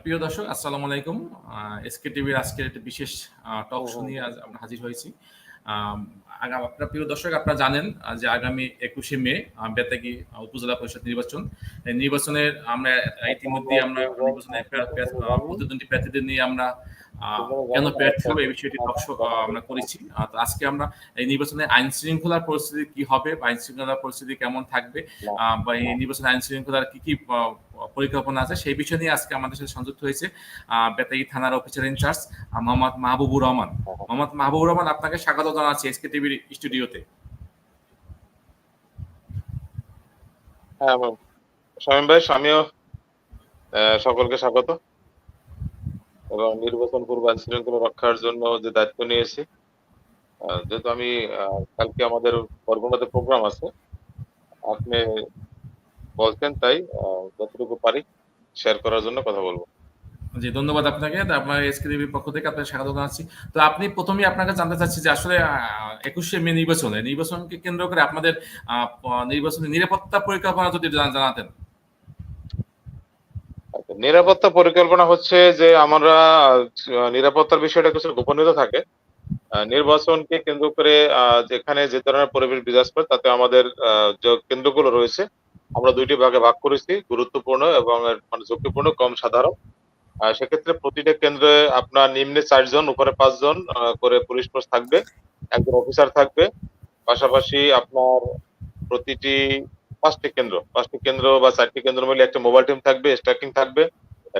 প্রিয় দর্শক আসসালামু আলাইকুম। এসকে টিভির আজকের একটি বিশেষ টক শো নিয়ে আজ আমরা হাজির হয়েছি। আপনার প্রিয় দর্শক আপনারা জানেন যে আগামী একুশে মে বেতাগী উপজেলা পরিষদ নির্বাচন। এই নির্বাচনের আমরা ইতিমধ্যে আমরা আহ, প্রতিদ্বন্দ্বী প্রার্থীদের নিয়ে আমরা কেন প্রার্থী হবে এই বিষয়টি টক শো আমরা করেছি। আজকে আমরা এই নির্বাচনে আইন শৃঙ্খলার পরিস্থিতি কি হবে বা আইন শৃঙ্খলার পরিস্থিতি কেমন থাকবে আহ, বা এই নির্বাচনে আইন শৃঙ্খলার কি কি পরিকল্পনা আছে সেই বিষয় নিয়ে আজকে আমাদের সাথে সংযুক্ত হয়েছে বেতাগী থানার officer in charge Mohammad Mahbubur Rahman. Mohammad Mahbubur Rahman আপনাকে স্বাগত জানাচ্ছি এসকে টিভির স্টুডিওতে। হ্যাঁ। ভাই আহ, সকলকে স্বাগত। এবং নির্বাচন পূর্ব শৃঙ্খলা রক্ষার জন্য যে দায়িত্ব নিয়েছি যেহেতু আমি কালকে আমাদের বরগুনাতে প্রোগ্রাম আছে আপনি বলছেন তাই যতটুকু পারি শেয়ার করার জন্য কথা বলব। জি ধন্যবাদ আপনাকে আপনার এসকে টিভির পক্ষ থেকে আপনাকে স্বাগত জানাচ্ছি। তো আপনি প্রথমেই আপনাকে জানতে চাচ্ছি যে আসলে একুশে মে নির্বাচনে নির্বাচনকে কেন্দ্র করে আপনাদের আহ, প- নির্বাচনী নিরাপত্তা পরিকল্পনা যদি জানাতেন। আচ্ছা, নিরাপত্তা পরিকল্পনা হচ্ছে যে আমরা নিরাপত্তার বিষয়টা কিছু গোপনীয়তা থাকে। নির্বাচনকে কেন্দ্র করে আহ, যেখানে যে ধরনের পরিবেশ বিরাজ করে তাতে আমাদের যে কেন্দ্রগুলো রয়েছে আমরা দুইটি ভাগে ভাগ করেছি, গুরুত্বপূর্ণ এবং মানে ঝুঁকিপূর্ণ, কম সাধারণ। সেক্ষেত্রে প্রতিটা কেন্দ্রে আপনার নিম্নে চারজন, উপরে পাঁচজন করে পুলিশ ফোর্স থাকবে, একজন অফিসার থাকবে। পাশাপাশি আপনার প্রতিটি পাঁচটি কেন্দ্র পাঁচটি কেন্দ্র বা চারটি কেন্দ্র মিলে একটা মোবাইল টিম থাকবে, স্ট্রাইকিং থাকবে,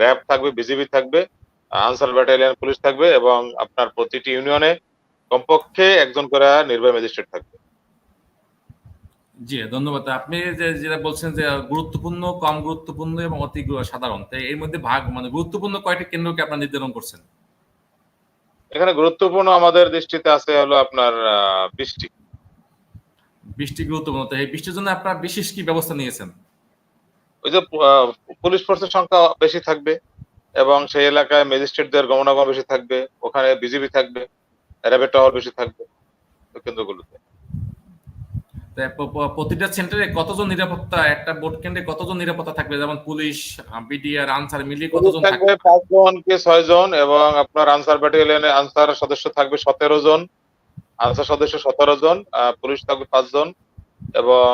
র্যাব থাকবে, বিজিবি থাকবে আনসার ব্যাটালিয়ান পুলিশ থাকবে এবং আপনার প্রতিটি ইউনিয়নে কমপক্ষে একজন করে নির্বাহী ম্যাজিস্ট্রেট থাকবে। জি ধন্যবাদ। আপনি যে যেটা বলছেন যে গুরুত্বপূর্ণ কম গুরুত্বপূর্ণ এবং অতি সাধারণ তাই এর মধ্যে ভাগ মানে গুরুত্বপূর্ণ কয়টি কেন্দ্রকে আপনারা নির্ধারণ করছেন? এখানে গুরুত্বপূর্ণ আমাদের দৃষ্টিতে আছে হলো আপনার বৃষ্টি। বৃষ্টি গুরুত্বপূর্ণ তো এই বৃষ্টির জন্য আপনারা বিশেষ কি ব্যবস্থা নিয়েছেন? ওই যে পুলিশ ফোর্সের সংখ্যা বেশি থাকবে এবং সেই এলাকায় ম্যাজিস্ট্রেটদের গমনাগমন বেশি থাকবে ওখানে বিজিবি থাকবে র্যাবের টহল বেশি থাকবে কেন্দ্রগুলোতে। প্রতিটা সেন্টারে কতজন নিরাপত্তা একটা ভোট কেন্দ্রে কতজন নিরাপত্তা থাকবে? যেমন পুলিশ বিডিআর আনসার মিলিয়ে কতজন থাকবে পাঁচজন কে ছয় জন এবং আপনার আনসার ব্যাটালিয়নে আনসার সদস্য থাকবে সতেরো জন আনসার সদস্য সতেরো জন পুলিশ থাকবে পাঁচজন এবং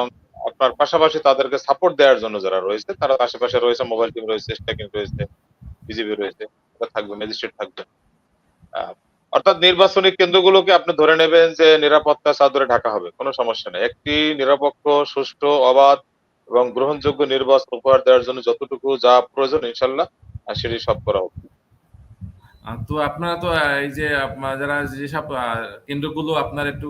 আপনার পাশাপাশি তাদেরকে সাপোর্ট দেওয়ার জন্য যারা রয়েছে তারা আশেপাশে রয়েছে মোবাইল টিম রয়েছে স্ট্যাকিং রয়েছে বিজিবি রয়েছে থাকবে ম্যাজিস্ট্রেট থাকবে। অর্থাৎ নির্বাচনী কেন্দ্রগুলোকে আপনি ধরে নেবেন যে নিরাপত্তা চাদরে ঢাকা হবে, কোনো সমস্যা নেই। একটি নিরপেক্ষ, সুষ্ঠু, অবাধ এবং গ্রহণযোগ্য নির্বাচন উপহার দেওয়ার জন্য যতটুকু যা প্রয়োজন ইনশাল্লাহ, সেটি সব করা হবে তো আপনারা তো এই যে যারা যেসব কেন্দ্রগুলো আপনার একটু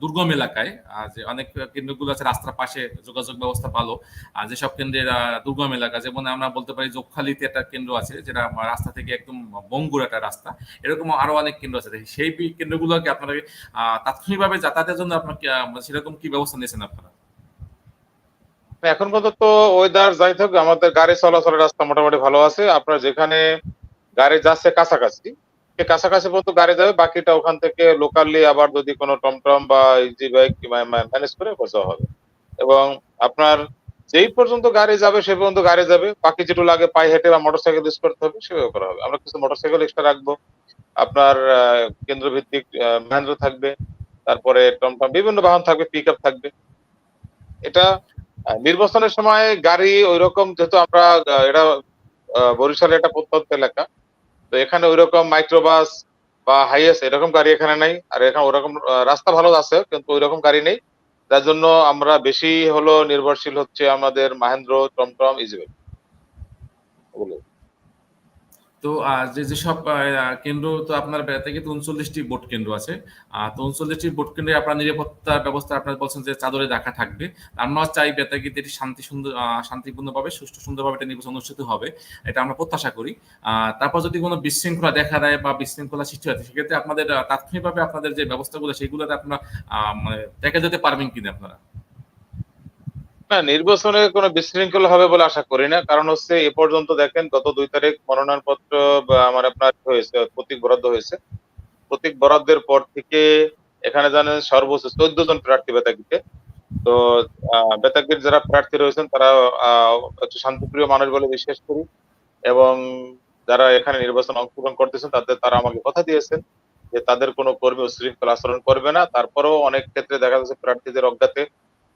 দুর্গম এলাকায় যে অনেক কেন্দ্রগুলো আছে রাস্তার পাশে যোগাযোগ ব্যবস্থা ভালো, আর যেসব কেন্দ্রের দুর্গম এলাকা, যেমন আমরা বলতে পারি যোগখালিতে একটা কেন্দ্র আছে, যেটা রাস্তা থেকে একদম বঙ্গুর একটা রাস্তা, এরকম আরও অনেক কেন্দ্র আছে। সেই কেন্দ্রগুলোকে আপনারা তাৎক্ষণিকভাবে যাতায়াতের জন্য আপনার সেরকম কি ব্যবস্থা নিয়েছেন আপনারা? এখন পর্যন্ত ওয়েদার যাই থাকুক, আমাদের গাড়ি চলাচলের রাস্তা মোটামুটি ভালো আছে। আপনার যেখানে গাড়ি যাচ্ছে কাছাকাছি। সে কাছাকাছি পর্যন্ত গাড়ি যাবে বাকিটা ওখান থেকে লোকালি আবার যদি কোনো টমটম বা ইজি বাইক ম্যানেজ করে যাওয়া হবে। এবং আপনার যেই পর্যন্ত গাড়ি যাবে সে পর্যন্ত গাড়ি যাবে। বাকি যেটু লাগে পায়ে হেঁটে বা মোটরসাইকেল ইউজ করতে হবে সেভাবে করা হবে। আমরা কিছু মোটরসাইকেল এক্সট্রা রাখব। আপনার কেন্দ্রভিত্তিক মহেন্দ্র থাকবে তারপরে টমটম বিভিন্ন বাহন থাকবে পিক আপ থাকবে। এটা নির্বাচনের সময় গাড়ি ওই রকম যেহেতু আমরা এটা আহ, বরিশালের একটা প্রত্যন্ত এলাকা তো এখানে ওই রকম মাইক্রোবাস বা হাইয়েস এরকম গাড়ি এখানে নাই। আর এখানে ওরকম রাস্তা ভালো আছে, কিন্তু ওই রকম গাড়ি নেই। যার জন্য আমরা বেশি হলো নির্ভরশীল হচ্ছে আমাদের মাহেন্দ্র টমটম ইজিবেল। তো যে যেসব কেন্দ্র, তো আপনার থেকে তো উনচল্লিশটি ভোট কেন্দ্র আছে। তো উনচল্লিশটি ভোট কেন্দ্রে আপনার নিরাপত্তা ব্যবস্থা আপনার বলছেন যে চাদরে রাখা থাকবে। আমরা চাই বেতাগিতে এটি শান্তি সুন্দর শান্তিপূর্ণভাবে, সুষ্ঠু সুন্দরভাবে এটা নির্বাচন অনুষ্ঠিত হবে, এটা আমরা প্রত্যাশা করি। তারপর যদি কোনো বিশৃঙ্খলা দেখা দেয় বা বিশৃঙ্খলা সৃষ্টি হয়, সেক্ষেত্রে আপনাদের তাৎক্ষণিকভাবে আপনাদের যে ব্যবস্থাগুলো, সেগুলোতে আপনারা মানে দেখা যেতে পারবেন কিনা আপনারা? না, নির্বাচনে কোনো বিশৃঙ্খলা হবে বলে আশা করি না। কারণ হচ্ছে এ পর্যন্ত দেখেন, গত দুই তারিখ মনোনয়নপত্র আমার আপনার হয়েছে, প্রতীক বরাদ্দ হয়েছে। প্রতীক বরাদ্দের পর থেকে এখানে জানেন সর্বোচ্চ চোদ্দ জন প্রার্থী বেতাগিতে। তো বেতাগির যারা প্রার্থী রয়েছেন, তারা একটু শান্তিপ্রিয় মানুষ বলে বিশ্বাস করি। এবং যারা এখানে নির্বাচন অংশগ্রহণ করতেছেন, তাদের, তারা আমাকে কথা দিয়েছেন যে তাদের কোনো কর্মী উশৃঙ্খল আচরণ করবে না। তারপরেও অনেক ক্ষেত্রে দেখা যাচ্ছে প্রার্থীদের অজ্ঞাতে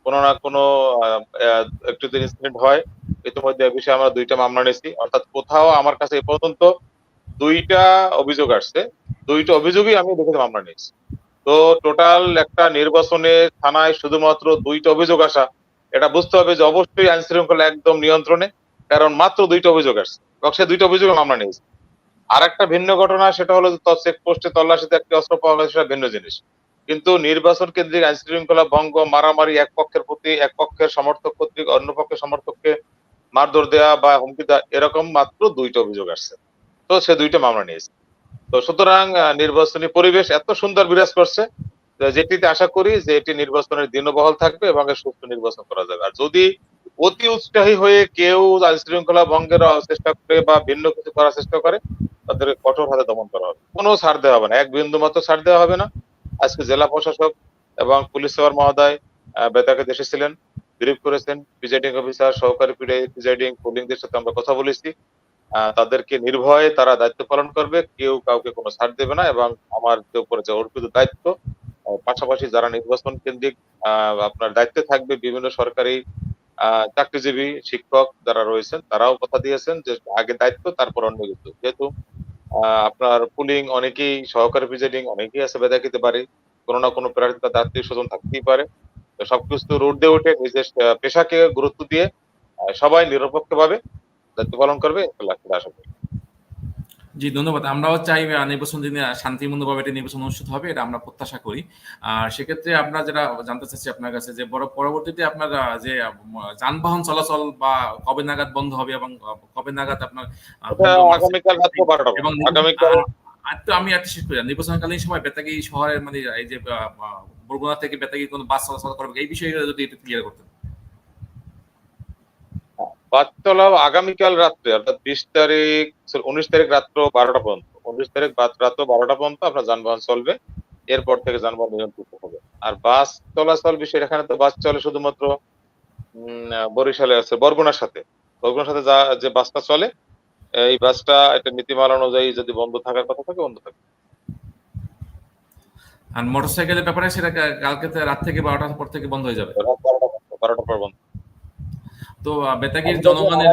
কোনো না কোনো একটু যদি ইনসিডেন্ট হয়, ইতিমধ্যে বিষয়ে আমরা দুইটা মামলা নিয়েছি। অর্থাৎ কোথাও আমার কাছে এ পর্যন্ত দুইটা অভিযোগ আসছে। দুইটা অভিযোগই আমি দেখে মামলা নিয়েছি। তো টোটাল একটা নির্বাচনে থানায় শুধুমাত্র দুইটা অভিযোগ আসা, এটা বুঝতে হবে যে অবশ্যই আইন শৃঙ্খলা একদম নিয়ন্ত্রণে, কারণ মাত্র দুইটা অভিযোগ আসছে। এবং সে দুইটা অভিযোগে মামলা নিয়েছে। আর একটা ভিন্ন ঘটনা, সেটা হলো চেকপোস্টে তল্লাশিতে একটি অস্ত্র পাওয়া গেছে, সেটা ভিন্ন জিনিস। কিন্তু নির্বাচন কেন্দ্রিক আইন শৃঙ্খলা ভঙ্গ, মারামারি এক পক্ষের প্রতি, এক পক্ষের সমর্থক কর্তৃক, অন্য পক্ষের সমর্থককে মারধর দেওয়া বা হুমকি দেওয়া এরকম মাত্র দুইটা অভিযোগ আসছে। তো সে দুইটা মামলা নিয়েছে। তো সুতরাং নির্বাচনী পরিবেশ এত সুন্দর বিরাজ করছে যেটিতে আশা করি যে এটি নির্বাচনের দিনবহল থাকবে এবং সুস্থ নির্বাচন করা যাবে। আর যদি অতি উৎসাহী হয়ে কেউ আইন শৃঙ্খলা ভঙ্গের চেষ্টা করে বা ভিন্ন কিছু করার চেষ্টা করে, তাদের কঠোর হাতে দমন করা হবে। কোনো ছাড় দেওয়া হবে না। এক বিন্দু মাত্র ছাড় দেওয়া হবে না। আজকে জেলা প্রশাসক এবং পুলিশ সেবার মহোদয় বেতাকে দেশে ছিলেন ব্রিফ করেছেন। প্রিজাইডিং অফিসার সহকারী প্রিজাইডিং পুলিংদের সাথে আমরা কথা বলেছি। তাদেরকে নির্ভয়ে তারা দায়িত্ব পালন করবে। কেউ কাউকে কোনো ছাড় দেবে না এবং আমার যে উপরে যে অর্পিত দায়িত্ব পাশাপাশি যারা নির্বাচন কেন্দ্রিক আপনার দায়িত্বে থাকবে বিভিন্ন সরকারি চাকরিজীবী, শিক্ষক যারা রয়েছেন, তারাও কথা দিয়েছেন যে আগে দায়িত্ব, তারপর অন্য কিছু যেহেতু আপনার পুলিং অনেকেই, সহকারী প্রিজাইডিং অনেকেই আছে বেদা খেতে পারে কোনো না কোনো প্রার্থী তার আত্মীয় স্বজন থাকতেই পারে। সবকিছু রোড দিয়ে উঠে নিজের পেশাকে গুরুত্ব দিয়ে সবাই নিরপেক্ষ ভাবে দায়িত্ব পালন করবে আশা করি। জি ধন্যবাদ। আমরাও চাই নির্বাচন দিনে শান্তিপূর্ণভাবে এটা নির্বাচন অনুষ্ঠিত হবে এটা আমরা প্রত্যাশা করি। আর সেক্ষেত্রে আমরা যেটা জানতে চাচ্ছি আপনার কাছে যে বড় পরবর্তীতে আপনার যে যানবাহন চলাচল বা কবে নাগাদ বন্ধ হবে এবং কবে নাগাদ আপনার এবং তো আমি একটা শেষ করি। নির্বাচনকালীন সময় বেতাগি শহরের মানে এই যে বরগুনা থেকে বেতাগি কোনো বাস চলাচল করবে এই বিষয়ে যদি একটু ক্লিয়ার করতেন। বাদতলা আগামীকাল রাত্রে অর্থাৎ বিশ তারিখ উনিশ তারিখ রাত্র বারোটা পর্যন্ত। উনিশ তারিখ রাত্র বারোটা পর্যন্ত আপনার যানবাহন চলবে। এরপর থেকে যানবাহন নিয়ন্ত্রিত হবে। আর বাস চলাচল বিষয় এখানে তো বাস চলে শুধুমাত্র বরিশালে আছে বরগুনার সাথে। বরগুনার সাথে যা যে বাসটা চলে এই বাসটা একটা নীতিমালা অনুযায়ী যদি বন্ধ থাকার কথা থাকে বন্ধ থাকে। আর মোটরসাইকেলের ব্যাপারে সেটা কালকে রাত থেকে বারোটার পর থেকে বন্ধ হয়ে যাবে? রাত বারোটা পর্যন্ত, বারোটা পর বন্ধ। তো বেতাগির জনগণের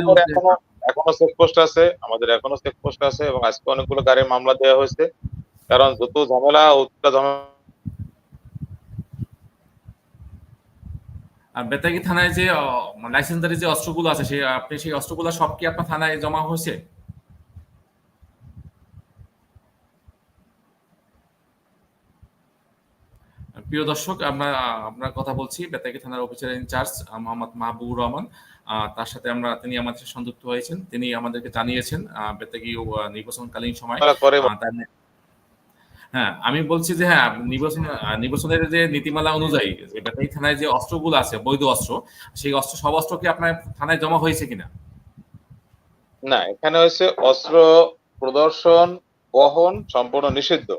এখনও চেকপোস্ট আছে আমাদের এখনও চেকপোস্ট আছে এবং আজকে অনেকগুলো গাড়ির মামলা দেওয়া হয়েছে। কারণ যত ঝামেলা উত্তা ঝামেলা আর বেতাগি থানায় যে লাইসেন্সদারি যে অস্ত্রগুলো আছে সেই আপনি সেই অস্ত্রগুলো সব কি আপনার থানায় জমা হয়েছে? প্রিয় দর্শক আমরা আপনার কথা বলছি বেতাগি থানার officer in charge Mohammad Mahbubur Rahman. তার সাথে আমরা তিনি আমাদের সাথে সংযুক্ত হয়েছেন। তিনি আমাদেরকে জানিয়েছেন বেতাগি নির্বাচনকালীন সময়। হ্যাঁ আমি বলছি যে হ্যাঁ নির্বাচন নির্বাচনের যে নীতিমালা অনুযায়ী যে বেতাই থানায় যে অস্ত্রগুলো আছে বৈধ অস্ত্র সেই অস্ত্র সব অস্ত্র কি আপনার থানায় জমা হয়েছে কিনা? না এখানে হচ্ছে অস্ত্র প্রদর্শন বহন সম্পূর্ণ নিষিদ্ধ।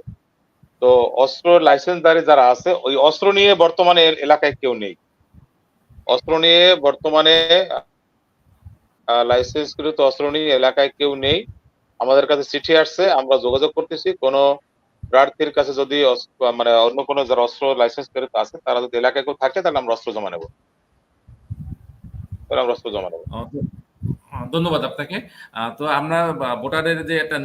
তো অস্ত্র লাইসেন্সধারী যারা আছে, ওই অস্ত্র নিয়ে বর্তমানে এলাকায় কেউ নেই। অস্ত্র নিয়ে বর্তমানে লাইসেন্সকৃত অস্ত্র নিয়ে এলাকায় কেউ নেই। আমাদের কাছে চিঠি আসছে, আমরা যোগাযোগ করতেছি। কোনো প্রার্থীর কাছে যদি মানে অন্য কোনো যারা অস্ত্র লাইসেন্স করে আছে, তারা যদি এলাকায় কেউ থাকে, তাহলে আমরা অস্ত্র জমা নেব। তাহলে আমরা অস্ত্র জমা নেব। ধন্যবাদ আপনাকে। তো আমরা ভোটারের যে একটা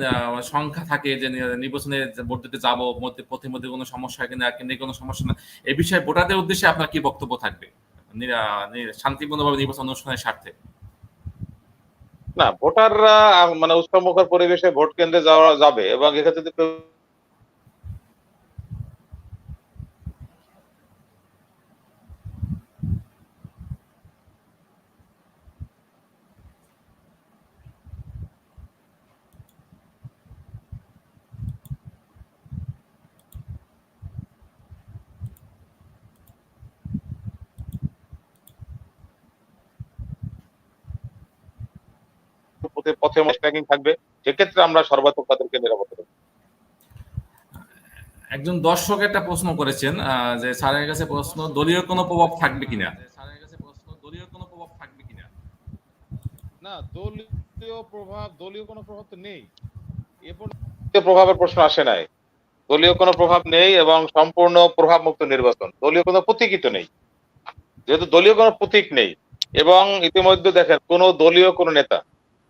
সংখ্যা থাকে যে নির্বাচনে ভোট দিতে যাব মধ্যে পথে মধ্যে কোনো সমস্যা কিনা কেন্দ্রে কোনো সমস্যা না, এ বিষয়ে ভোটারদের উদ্দেশ্যে আপনার কি বক্তব্য থাকবে? শান্তিপূর্ণভাবে নির্বাচন অনুষ্ঠানের স্বার্থে। না, ভোটাররা মানে উৎসবমুখর পরিবেশে ভোট কেন্দ্রে যাওয়া, যাবে, এবং এক্ষেত্রে পথে পথে ট্র্যাকিং থাকবে। সেক্ষেত্রে আমরা সর্বাত্মক তাদেরকে নিরাপত্তা দেবো। একজন দর্শক একটা প্রশ্ন করেছেন যে স্যারের কাছে প্রশ্ন দলীয় কোনো প্রভাব থাকবে কিনা? স্যারের কাছে প্রশ্ন দলীয় কোনো প্রভাব থাকবে কিনা না দলীয় প্রভাব দলীয় কোনো প্রভাব তো নেই। এ পর্যন্ত দলীয় প্রভাবের প্রশ্ন আসে নাই। দলীয় কোনো প্রভাব নেই এবং সম্পূর্ণ প্রভাব মুক্ত নির্বাচন। দলীয় কোনো প্রতীকই তো নেই। যেহেতু দলীয় কোনো প্রতীক নেই এবং ইতিমধ্যে দেখেন কোন দলীয় কোনো নেতা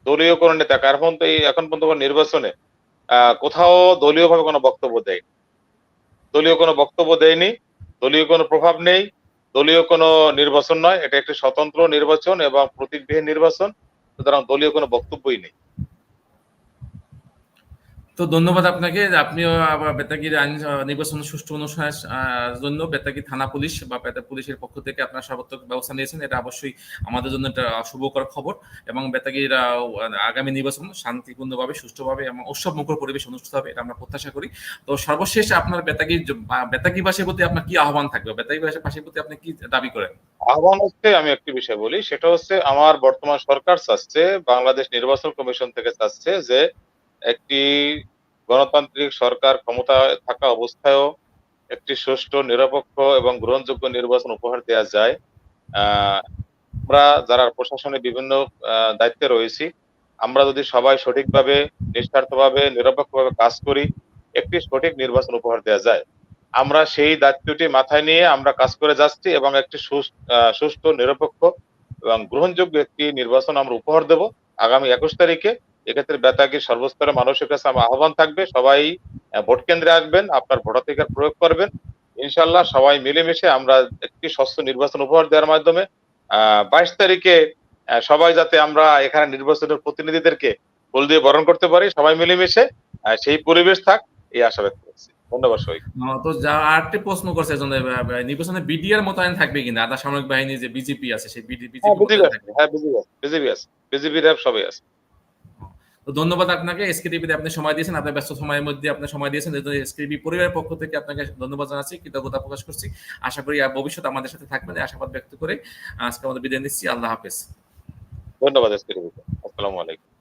দলীয় কোনো নেতা কারণ তো এই, এখন পর্যন্ত নির্বাচনে কোথাও দলীয় ভাবে কোনো বক্তব্য দেয় দলীয় কোনো বক্তব্য দেয়নি, দলীয় কোনো প্রভাব নেই, দলীয় কোনো নির্বাচন নয়। এটা একটি স্বতন্ত্র নির্বাচন এবং প্রতীকবিহীন নির্বাচন, সুতরাং দলীয় কোনো বক্তব্যই নেই। তো ধন্যবাদ আপনাকে আপনিও বেতাগির আইন নির্বাচন সুষ্ঠু অনুষ্ঠানের জন্য বেতাগি থানা পুলিশ বা বেতা পুলিশের পক্ষ থেকে আপনার সর্বাত্মক ব্যবস্থা নিয়েছেন। এটা অবশ্যই আমাদের জন্য একটা শুভকর খবর এবং বেতাগির আগামী নির্বাচন শান্তিপূর্ণভাবে, সুষ্ঠুভাবে এবং উৎসব মুখর পরিবেশ অনুষ্ঠিত হবে, এটা আমরা প্রত্যাশা করি। তো সর্বশেষ আপনার বেতাগির জ- বা বেতাগিবাসীর প্রতি আপনার কি আহ্বান থাকবে? বেতাগিবাসীর প্রতি আপনি কি দাবি করেন? আহ্বান হচ্ছে, আমি একটি বিষয় বলি, সেটা হচ্ছে আমার বর্তমান সরকার চাচ্ছে, বাংলাদেশ নির্বাচন কমিশন থেকে চাচ্ছে যে একটি গণতান্ত্রিক সরকার ক্ষমতায় থাকা অবস্থায়ও একটি সুষ্ঠু, নিরপেক্ষ এবং গ্রহণযোগ্য নির্বাচন উপহার দেওয়া যায়। আমরা যারা প্রশাসনে বিভিন্ন দায়িত্বে রয়েছি, আমরা যদি সবাই সঠিকভাবে, নিঃস্বার্থভাবে, নিরপেক্ষভাবে কাজ করি, একটি সঠিক নির্বাচন উপহার দেওয়া যায়। আমরা সেই দায়িত্বটি মাথায় নিয়ে আমরা কাজ করে যাচ্ছি এবং একটি সুষ্ঠু, নিরপেক্ষ এবং গ্রহণযোগ্য একটি নির্বাচন আমরা উপহার দেব। আগামী একুশ তারিখে এক্ষেত্রে বেতাগির সর্বস্তরের মানুষের কাছে আমার আহ্বান থাকবে সবাই ভোট কেন্দ্রে আসবেন আপনার ভোটাধিকার প্রয়োগ করবেন ইনশাল্লাহ সবাই মিলেমিশে আমরা একটি স্বচ্ছ নির্বাচন উপহার দেওয়ার মাধ্যমে বাইশ তারিখে সবাই যাতে আমরা এখানে নির্বাচনের প্রতিনিধিদেরকে ফুল দিয়ে বরণ করতে পারি সবাই মিলেমিশে সেই পরিবেশ থাক এই আশা ব্যক্ত করছি ধন্যবাদ সবাই তো যা আরেকটি প্রশ্ন করছে নির্বাচনে বিডিআর মোতায়েন থাকবে কিনা আধা সামরিক বাহিনী যে বিজেপি আছে সেই বিজেপি হ্যাঁ বিজেপি আছে হ্যাঁ বিজেপি আছে বিজেপি আছে বিজেপি র্যাব সবাই আছে তো ধন্যবাদ আপনাকে। এসকে টিভিতে আপনি সময় দিয়েছেন, আপনার ব্যস্ত সময়ের মধ্যে আপনি সময় দিয়েছেন। এসকে টিভি পরিবারের পক্ষ থেকে আপনাকে ধন্যবাদ জানাচ্ছি, কৃতজ্ঞতা প্রকাশ করছি। আশা করি ভবিষ্যৎ আমাদের সাথে থাকবেন আশাবাদ ব্যক্ত করে আজকে আমাদের বিদায় নিচ্ছি। আল্লাহ হাফেজ। ধন্যবাদ এসকে আসসালামু আলাইকুম।